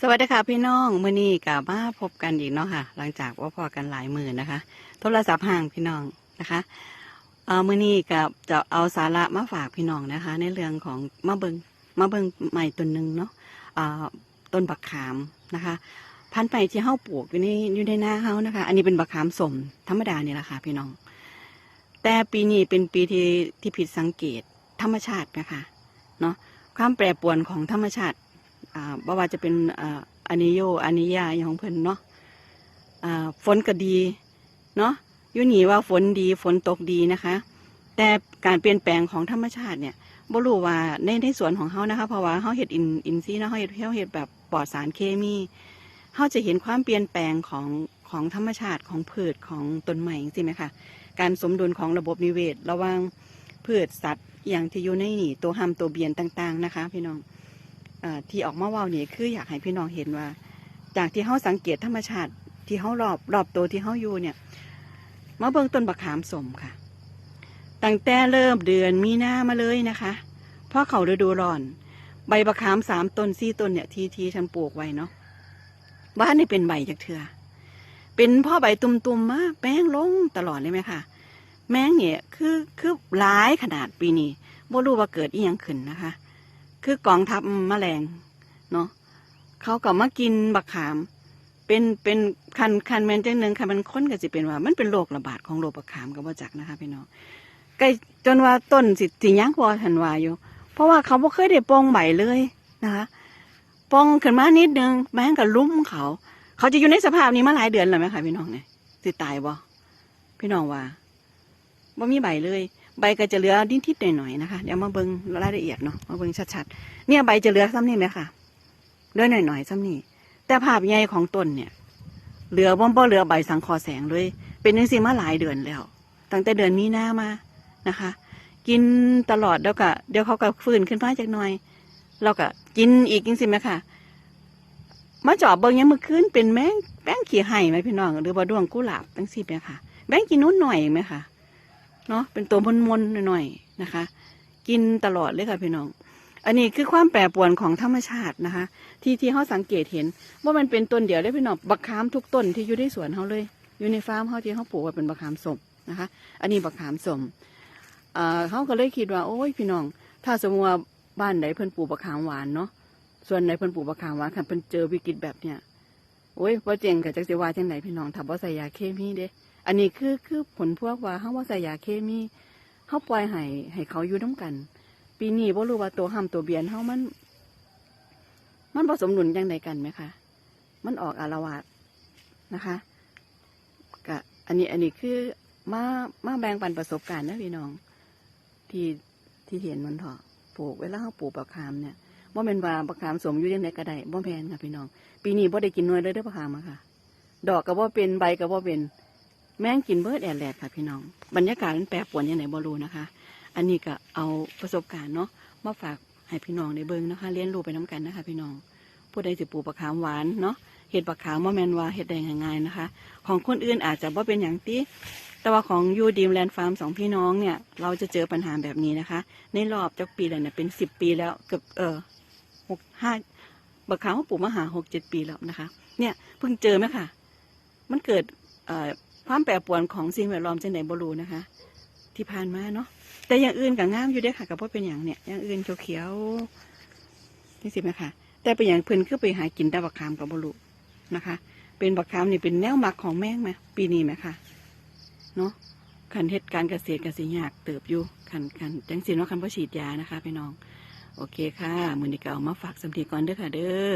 สวัสดีค่ะพี่น้องมื่อนี้กับมาพบกันอีกเนาะค่ะ หลังจากว่าพอกันหลายหมือนนะคะ โทรศัพท์ห่างพี่น้องนะคะเออมื่อนี้กับจะเอาสาระมาฝากพี่น้องนะคะ ในเรื่องของมาเบิงมาเบิงใหม่ต้นหนึ่งเนาะอ่าต้นบักขามนะคะ พันธุ์ไปที่เฮาปลูกอยู่ในอยู่ในหน้าเฮานะคะ อันนี้เป็นบักขามสมธรรมดานี่แหละค่ะพี่น้อง แต่ปีนี้เป็นปีที่ที่ผิดสังเกตธรรมชาตินะคะเนาะความแปรปรวนของธรรมชาติ บ่ว่าจะเป็นอ่าอนิโยอานิยาอย่างของเพิ่นเนาะอ่าฝนก็ดีเนาะยู่นี่ว่าฝนดีฝนตกดีนะคะ แต่การเปลี่ยนแปลงของธรรมชาติเนี่ยบ่รู้ว่าในในสวนของเฮานะคะ เพราะว่าเฮาเฮ็ดอินอินซีเนาะเฮาเฮ็ดเฮาเฮ็ดแบบปลอดสารเคมีเฮาจะเห็นความเปลี่ยนแปลงของของธรรมชาติของพืชของต้นไม้จริงไหมคะการสมดุลของระบบนิเวศ ระหว่างพืชสัตว์อย่างที่อยู่ในนี่ตัวหำตัวเบียนต่าง ๆ นะคะ พี่น้อง ที่ออกมาว่านี่คืออยากให้พี่น้องเห็นว่า จากที่เขาสังเกตธรรมชาติ ที่เขารอบรอบตัวที่เขาอยู่เนี่ยมาเบิ่งต้นบักขามสมค่ะ ตั้งแต่เริ่มเดือนมีนามาเลยนะคะเพราะเขาฤดูร้อน ใบบักขามสามต้นสี่ต้นเนี่ยทีทีฉันปลูกไว้เนาะบ้านนี่เป็นใบจากเถื่อเป็นพ่อใบตุ่มๆมาแป้งลงตลอดเลยไหมคะแมงเนี่ยคือคือหลายขนาดปีนี้บ่รู้ว่าเกิดอีหยังขึ้นนะคะ คือกองทัพแมลงเนาะเขาก็มากินบักขาม เป็นเป็นคันคันแมนจังหนึ่งคันมันค้นก็สิเป็นว่า มันเป็นโรคระบาดของโรคบักขามกับว่าจักนะคะพี่น้องใกล้จนว่าต้นสิสิยังพอทันวาอยู่ เพราะว่าเขาบ่เคยได้ปองใบเลยนะคะปองขึ้นมานิดนึงแม่งก็ลุ้มเขา เขาจะอยู่ในสภาพนี้มาหลายเดือนแล้วไหมคะพี่น้องเนี่ยสิตายบ่พี่น้องว่าบ่มีใบเลย ใบก็จะเหลือนิดๆหน่อยๆนะคะ เดี๋ยวมาเบิ่งรายละเอียดเนาะมาเบิ่งชัดๆเนี่ยใบจะเหลือซ้ำนี่ไหมคะเหลือหน่อยๆซ้ำนี่แต่ภาพใหญ่ของต้นเนี่ย เหลือบ่บ่เหลือใบสังคอแสงเลย เป็นจังซี่มาหลายเดือนแล้ว ตั้งแต่เดือนมีนามานะคะ กินตลอดแล้วก็เดี๋ยวเขาก็ฟื้นขึ้นมาจากหน่อยเราก็กินอีกจริงๆไหมคะมาจอบเบิ่งยังมือคืนเป็นแมงแป้งขี้ไห่ไหมพี่น้องหรือว่าดวงกุหลาบตั้งสิบไหมคะแบงกินนู้นหน่อยไหมค่ะ เนาะเป็นตัวมนๆหน่อยๆนะคะ กินตลอดเลยค่ะพี่น้อง อันนี้คือความแปรปรวนของธรรมชาตินะคะ ที่ที่เขาสังเกตเห็น ว่ามันเป็นต้นเดียวได้พี่น้องบักขามทุกต้นที่อยู่ในสวนเขาเลย อยู่ในฟาร์มเขาที่เขาปลูกไว้เป็นบักขามสมนะคะ อันนี้บักขามสมเขาก็เลยคิดว่าโอ้ยพี่น้อง ถ้าสมมติว่าบ้านไหนเพิ่นปลูกบักขามหวานเนาะส่วนไหนเพิ่นปลูกบักขามหวานคันเพิ่นเจอวิกฤตแบบเนี้ย โอ้ยว่าเจ๋งกับจักสิว่าจังไหนพี่น้องถ้าบ่ใส่ยาเคมีเด้ อันนี้คือคือผลพวกว่าเขาว่าใส่ยาเคมีเขาปล่อยให้ให้เขาอยู่น้ากัน ปีนี้บ่รู้ว่าตัวห้ำตัวเบียนเขามัน มันผสมดุลยังไงกันไหมคะมันออกอารวาสนะคะกะอันนี้อันนี้คือมามาแบ่งปันประสบการณ์นะพี่น้อง ที่ที่เห็นมันเถอะปลูกเวลาเขาปลูกบักขามเนี่ย ว่าเป็นว่าบักขามสมอยู่ยังไงก็ได้บ่แพนค่ะพี่น้อง ปีนี้บ่ได้กินน่วยเลยเด้อบักขามอะค่ะ ดอกก็บ่เป็นใบก็บ่เป็น แม่งกินเบิดแอดแลดค่ะพี่น้อง บรรยากาศมันแปรปรวนยังไงบ่รู้นะคะ อันนี้ก็เอาประสบการณ์เนาะมาฝากให้พี่น้องได้เบิ่งนะคะเรียนรู้ไปน้กันนะคะ พี่น้องผู้ใดสิปลูกปลาขามหวานเนาะเห็ดปลาขามว่แมนว่าเห็ดได้ง่ายๆนะคะ ของคนอื่นอาจจะว่เป็นอย่างตีแต่ว่าของยูดีมแลนด์ฟาร์มสองพี่น้องเนี่ย เราจะเจอปัญหาแบบนี้นะคะ ในรอบจักปีแล้วเนี่ยเป็นสิบปีแล้วเกือบเออ หกห้าปลาขามเขาปลูกมาหาหกเจ็ดปีแล้วนะคะ เนี่ยเพิ่งเจอไหมคะมันเกิดความแปรปรวนของสิ่งแวดล้อมจังไหนบรูนะคะ ที่ผ่านมาเนาะแต่อย่างอื่นกับงามอยู่ด้อค่ะกับว่าเป็นอย่างเนี่ยอย่างอื่นเขียวๆนี่สิไหมคะแต่เป็นอย่างเพิ่นคือไปหากินแต่บักขามกับบรูนะคะ เป็นบักขามนี่เป็นแนวหมักของแมงไหมปีนี้ไหมคะเนาะขันเหตุการเกษตรกสิยากเติบอยู่ขันขันจังสิเนาะขันพ่อฉีดยานะคะพี่น้อง โอเคค่ะมือนี้ก็เอามาฝากสำทีก่อนเด้อค่ะเด้อ